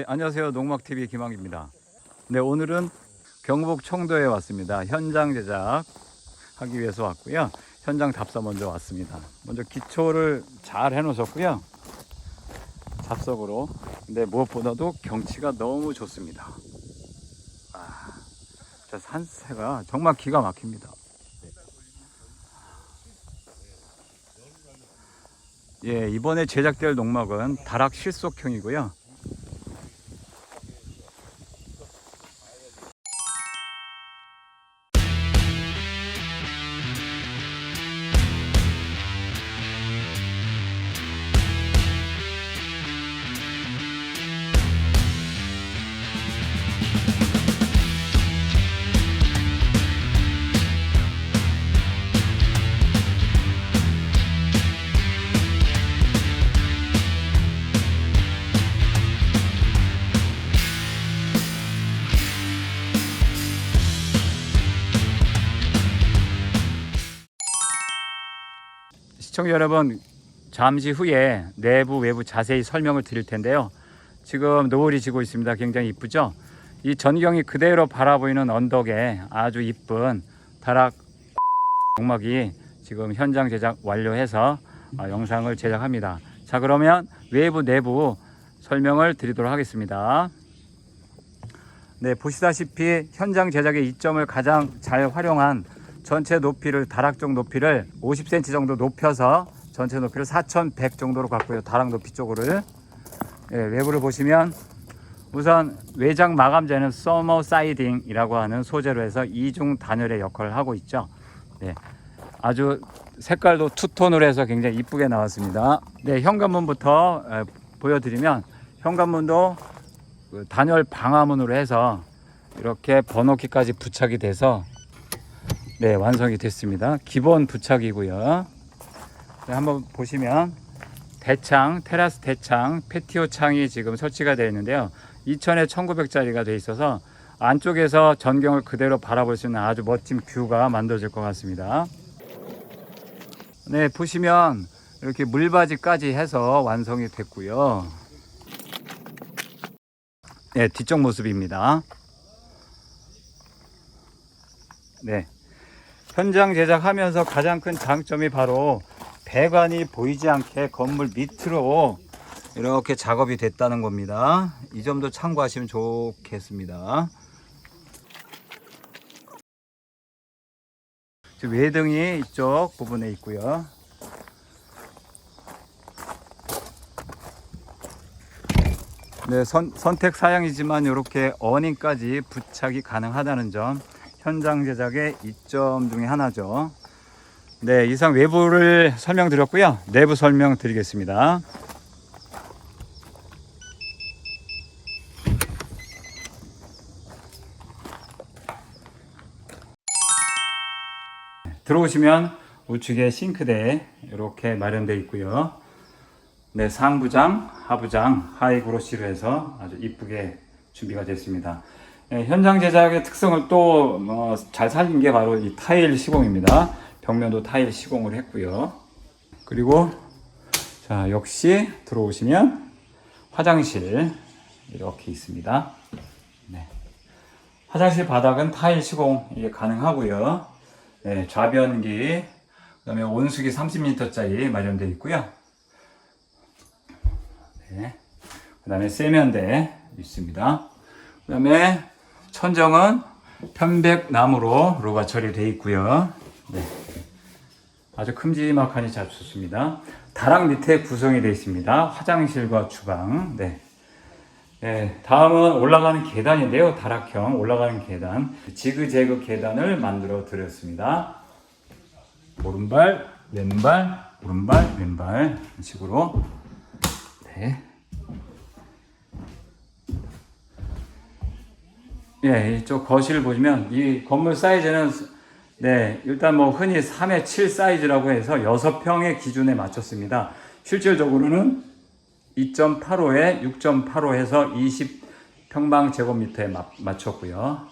네, 안녕하세요. 농막TV 김학입니다. 네, 오늘은 경북 청도에 왔습니다. 현장 제작 하기 위해서 왔고요. 현장 답사 먼저 왔습니다. 먼저 기초를 잘 해놓으셨고요. 잡석으로. 근데 무엇보다도 경치가 너무 좋습니다. 아, 저 산세가 정말 기가 막힙니다. 예, 이번에 제작될 농막은 다락 실속형이고요. 시청자 여러분, 잠시 후에 내부 외부 자세히 설명을 드릴 텐데요. 지금 노을이 지고 있습니다. 굉장히 이쁘죠? 이 전경이 그대로 바라보이는 언덕에 아주 이쁜 다락 농막이 지금 현장 제작 완료해서 어, 영상을 제작합니다. 자 그러면 외부 내부 설명을 드리도록 하겠습니다. 네 보시다시피 현장 제작의 이점을 가장 잘 활용한 전체 높이를 다락쪽 높이를 50cm 정도 높여서 전체 높이를 4,100 정도로 갔고요. 다락 높이 쪽으로 예, 외부를 보시면 우선 외장 마감재는 서머 사이딩이라고 하는 소재로 해서 이중 단열의 역할을 하고 있죠. 네, 아주 색깔도 투톤으로 해서 굉장히 이쁘게 나왔습니다. 네, 현관문부터 에, 보여드리면 현관문도 그 단열 방화문으로 해서 이렇게 번호키까지 부착이 돼서 네 완성이 됐습니다. 기본 부착이고요. 네, 한번 보시면 대창, 테라스 대창, 패티오 창이 지금 설치가 되어 있는데요. 2000에 1900짜리가 되어 있어서 안쪽에서 전경을 그대로 바라볼 수 있는 아주 멋진 뷰가 만들어질 것 같습니다. 네, 보시면 이렇게 물바지까지 해서 완성이 됐고요. 네, 뒤쪽 모습입니다. 네. 현장 제작하면서 가장 큰 장점이 바로 배관이 보이지 않게 건물 밑으로 이렇게 작업이 됐다는 겁니다. 이 점도 참고하시면 좋겠습니다. 외등이 이쪽 부분에 있고요. 네, 선, 선택 사양이지만 이렇게 어닝까지 부착이 가능하다는 점 현장 제작의 이점 중에 하나죠. 네, 이상 외부를 설명드렸고요. 내부 설명 드리겠습니다. 들어오시면 우측에 싱크대 이렇게 마련되어 있고요. 네, 상부장, 하부장, 하이그로시로 해서 아주 이쁘게 준비가 됐습니다. 네, 현장 제작의 특성을 또잘 살린 게 바로 이 타일 시공입니다. 벽면도 타일 시공을 했고요. 그리고 자 역시 들어오시면 화장실 이렇게 있습니다. 네. 화장실 바닥은 타일 시공 이게 가능하고요. 네, 좌변기 그다음에 온수기 30m짜리 마련되어 있고요. 네. 그다음에 세면대 있습니다. 그다음에 천정은 편백나무로 로가 처리되어 있고요. 네. 아주 큼지막하니 잘 좋습니다. 다락 밑에 구성이 되어 있습니다. 화장실과 주방. 네. 네, 다음은 올라가는 계단인데요. 다락형 올라가는 계단. 지그재그 계단을 만들어 드렸습니다. 오른발, 왼발, 오른발, 왼발. 이런 식으로. 네. 예, 이쪽 거실을 보시면 이 건물 사이즈는 네, 일단 뭐 흔히 3에 7 사이즈라고 해서 6평의 기준에 맞췄습니다. 실질적으로는 2.85에 6.85 해서 20평방 제곱미터에 마- 맞췄고요.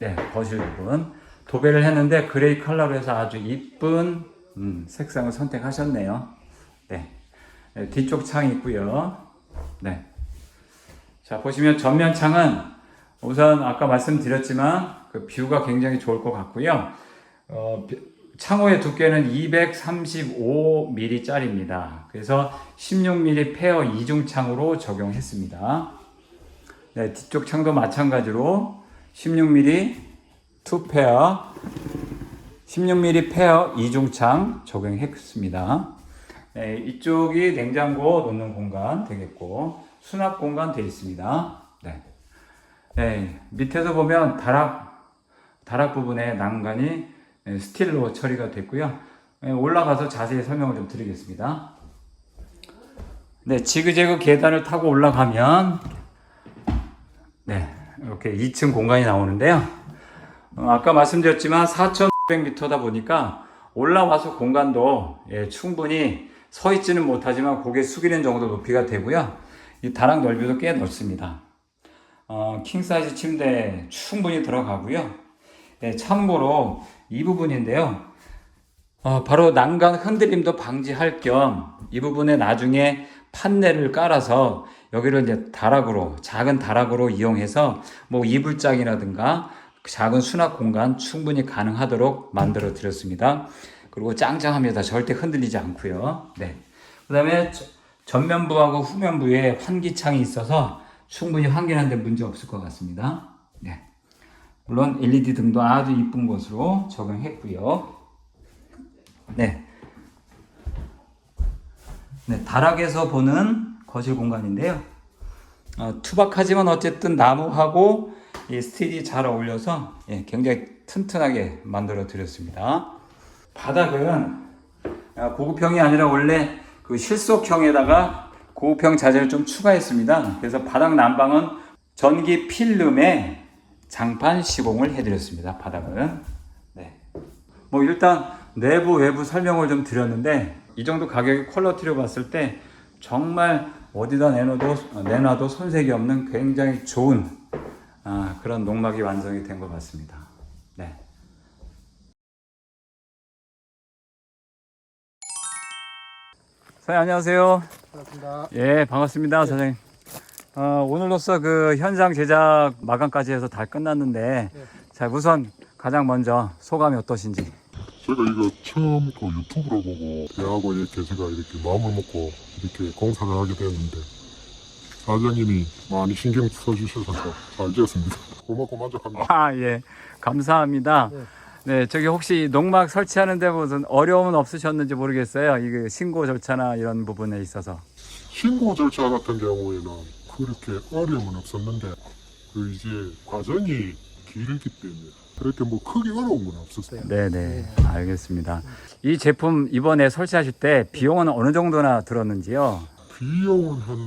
네, 거실 부분. 도배를 했는데 그레이 컬러로 해서 아주 이쁜 음, 색상을 선택하셨네요. 네. 네, 뒤쪽 창이 있고요. 네. 자 보시면 전면 창은 우선 아까 말씀드렸지만 그 뷰가 굉장히 좋을 것 같고요. 어, 비- 창호의 두께는 235mm짜리입니다. 그래서 16mm 페어 이중 창으로 적용했습니다. 네, 뒤쪽 창도 마찬가지로 16mm 투 페어 16mm 페어 이중창 적용했습니다. 네, 이쪽이 냉장고 놓는 공간 되겠고 수납 공간 되어 있습니다. 네. 네, 밑에서 보면 다락 다락 부분에 난간이 네, 스틸로 처리가 됐고요. 네, 올라가서 자세히 설명을 좀 드리겠습니다. 네, 지그재그 계단을 타고 올라가면 네, 이렇게 2층 공간이 나오는데요. 어, 아까 말씀드렸지만 4,500m다 보니까 올라와서 공간도 예, 충분히 서 있지는 못하지만 고개 숙이는 정도 높이가 되고요. 이 다락 넓이도 꽤 넓습니다. 어, 킹사이즈 침대 충분히 들어가고요. 예, 참고로 이 부분인데요. 어, 바로 난간 흔들림도 방지할 겸 이 부분에 나중에 판넬을 깔아서 여기를 이제 다락으로 작은 다락으로 이용해서 뭐 이불장이라든가 작은 수납 공간 충분히 가능하도록 만들어 드렸습니다. 그리고 짱짱합니다. 절대 흔들리지 않고요. 네. 그다음에 저- 전면부하고 후면부에 환기창이 있어서 충분히 환기하는데 문제 없을 것 같습니다. 네. 물론 LED 등도 아주 이쁜 것으로 적용했고요. 네. 네, 다락에서 보는 거실 공간인데요. 어, 투박하지만 어쨌든 나무하고 이 스틸이 잘 어울려서 예, 굉장히 튼튼하게 만들어 드렸습니다. 바닥은 아, 고급형이 아니라 원래 그 실속형에다가 고급형 자재를 좀 추가했습니다. 그래서 바닥 난방은 전기 필름에 장판 시공을 해드렸습니다. 바닥은. 네. 뭐 일단 내부 외부 설명을 좀 드렸는데 이 정도 가격의 퀄리티로 봤을 때 정말 어디다 내놔도 내놔도 손색이 없는 굉장히 좋은 아, 그런 농막이 완성이 된 것 같습니다. 네. 사장님 안녕하세요. 반갑습니다. 예 반갑습니다 사장님. 어, 오늘로써 그 현장 제작 마감까지 해서 다 끝났는데 네. 자 우선 가장 먼저 소감이 어떠신지. 제가 이거 처음 그 유튜브로 보고 대학원에 계세가 이렇게 마음을 먹고 이렇게 공사를 하게 되었는데 사장님이 많이 신경 써주셔서 잘 지었습니다. 고맙고 만족합니다. 아, 예. 감사합니다. 네. 네, 저기 혹시 농막 설치하는데 무슨 어려움은 없으셨는지 모르겠어요. 이게 신고 절차나 이런 부분에 있어서. 신고 절차 같은 경우에는 그렇게 어려움은 없었는데 그 이제 과정이 길기 때문에 그렇게 뭐 크게 어려운 건 없었어요. 네, 네. 알겠습니다. 이 제품 이번에 설치하실 때 비용은 어느 정도나 들었는지요? 비용은 한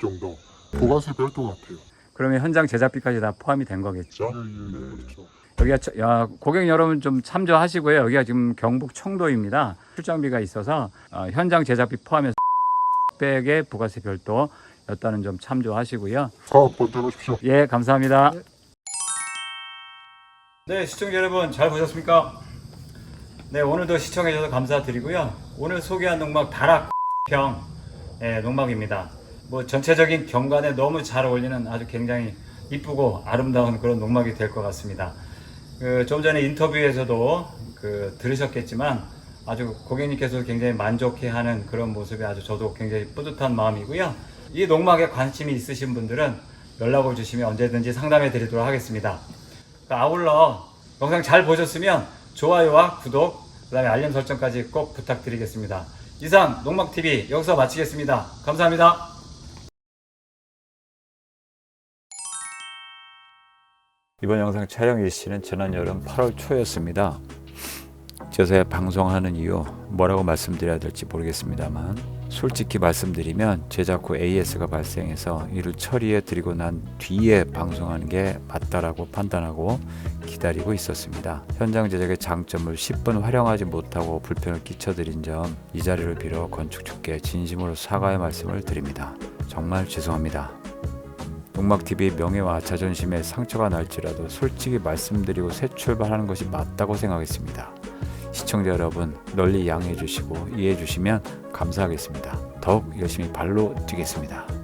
정도 부가세 별도 같아요. 그러면 현장 제작비까지 다 포함이 된 거겠죠? 예, 예, 예, 그렇죠. 여기가 저- 야, 고객 여러분 좀 참조하시고요. 여기가 지금 경북 청도입니다. 출장비가 있어서 어, 현장 제작비 포함해서 100의 부가세 별도였다는 점 참조하시고요. 사업 번들 오십시오. 예, 감사합니다. 네. 네, 시청자 여러분 잘 보셨습니까? 네, 오늘도 시청해 주셔서 감사드리고요. 오늘 소개한 농막 다락형 예, 농막입니다. 뭐 전체적인 경관에 너무 잘 어울리는 아주 굉장히 이쁘고 아름다운 그런 농막이 될 것 같습니다. 그, 좀 전에 인터뷰에서도 그 들으셨겠지만 아주 고객님께서 굉장히 만족해하는 그런 모습이 아주 저도 굉장히 뿌듯한 마음이고요. 이 농막에 관심이 있으신 분들은 연락을 주시면 언제든지 상담해 드리도록 하겠습니다. 아울러 영상 잘 보셨으면 좋아요와 구독, 그 다음에 알림 설정까지 꼭 부탁드리겠습니다. 이상 농막TV 여기서 마치겠습니다. 감사합니다. 이번 영상 촬영 일시는 지난 여름 8월 초였습니다. 저새 방송하는 이유 뭐라고 말씀드려야 될지 모르겠습니다만 솔직히 말씀드리면 제작 후 AS가 발생해서 이를 처리해 드리고 난 뒤에 방송하는 게 맞다라고 판단하고 기다리고 있었습니다. 현장 제작의 장점을 10분 활용하지 못하고 불편을 끼쳐드린 점 이 자리를 빌어 건축주께 진심으로 사과의 말씀을 드립니다. 정말 죄송합니다. 농막TV 명예와 자존심에 상처가 날지라도 솔직히 말씀드리고 새 출발하는 것이 맞다고 생각했습니다. 시청자 여러분 널리 양해해 주시고 이해해 주시면 감사하겠습니다. 더욱 열심히 발로 뛰겠습니다.